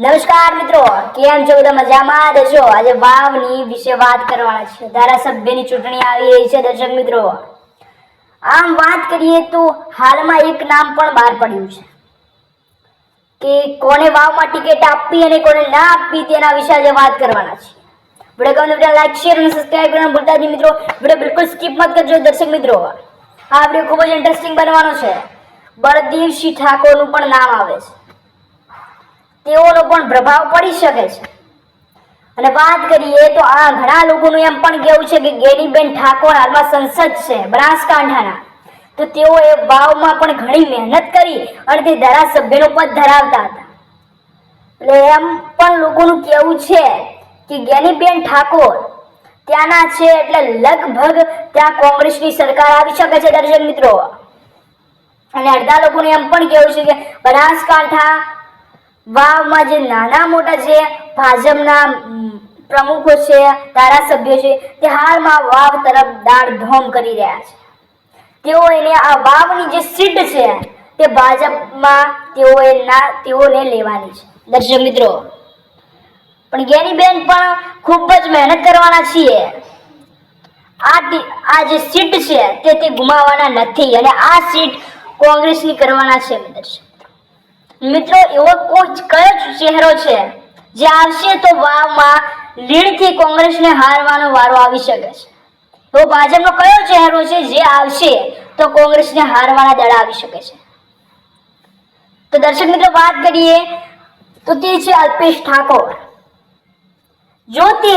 નમસ્કાર મિત્રો, કેમ છો બધા મજામાં? દેશો આજે વાવની વિશે વાત કરવાના છે. ધારાસભ્યની ચૂંટણી આવી રહી છે, દર્શક મિત્રો. આમ વાત કરીએ તો હાલમાં એક નામ પણ બહાર પડ્યું છે. કે કોને વાવમાં ટિકિટ આપવી અને કોને ના આપવી તેના વિશે આજે વાત કરવાના છે. વીડિયો ગમે તો લાઈક, શેર અને સબસ્ક્રાઇબ કરવાનું ભૂલતા નહીં મિત્રો. વીડિયો બિલકુલ સ્કીપ મત કરજો દર્શક મિત્રો. આ વીડિયો ખૂબ જ ઇન્ટરેસ્ટિંગ બનવાનો છે. બળદેવસિંહ ઠાકોરનું પણ નામ આવે છે. તેઓનો પણ પ્રભાવ પડી શકે છે. અને વાત કરીએ તો આ ઘણા લોકોનું એમ પણ કહેવું છે કે ગેનીબેન ઠાકોર હાલમાં સંસદ છે, બનાસકાંઠાના. તો તેઓ એ વાવમાં પણ ઘણી મહેનત કરી અને તે ધારાસભ્યનું પદ ધરાવતા હતા. એટલે એમ પણ લોકોનું કહેવું છે કે ગેનીબેન ઠાકોર ત્યાંના છે એટલે લગભગ ત્યાં કોંગ્રેસની સરકાર આવી શકે છે, દર્શક મિત્રો. અને અડધા લોકોને એમ પણ કહેવું છે કે બનાસકાંઠા વાવમાં જે નાના મોટા જે ભાજપના પ્રમુખો છે, ધારાસભ્યો છે, તે હાલમાં વાવ તરફ દાડધોમ કરી રહ્યા છે. તેઓ એને આ વાવની જે સીટ છે, તે ભાજપમાં તેઓએ ના, તેઓને લેવાની છે. દર્શક મિત્રો, પણ ગેનીબેન પણ ખૂબ જ મહેનત કરવાના છીએ. આ આ જે સીટ છે, તે તે ગુમાવવાના નથી અને આ સીટ કોંગ્રેસની કરવાના છે, દર્શક. મિત્રો, એવો કોઈ કયો ચહેરો છે જે આવશે તો વાવમાં લીડથી કોંગ્રેસને હારવાનો વારો આવી શકે છે. તો ભાજપનો કયો ચહેરો છે જે આવશે તો કોંગ્રેસને હારવાના દળ આવી શકે છે. તો દર્શક મિત્રો, વાત કરીએ તો તે છે અલ્પેશ ઠાકોર. જો તે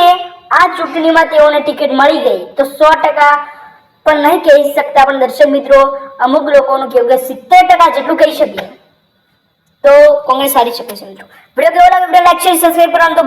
આ ચૂંટણીમાં તેઓને ટિકિટ મળી ગઈ, તો સો ટકા પણ નહીં કહી શકતા પણ દર્શક મિત્રો, અમુક લોકોનું કહેવું કે સિત્તેર ટકા જેટલું કહી શકીએ. તો કોંગ્રેસ હારી શકે છે મિત્રો. વીડિયો કેવો લાગે વીડિયો લાઈક શેર સબસ્ક્રાઇબ કરવાનું તો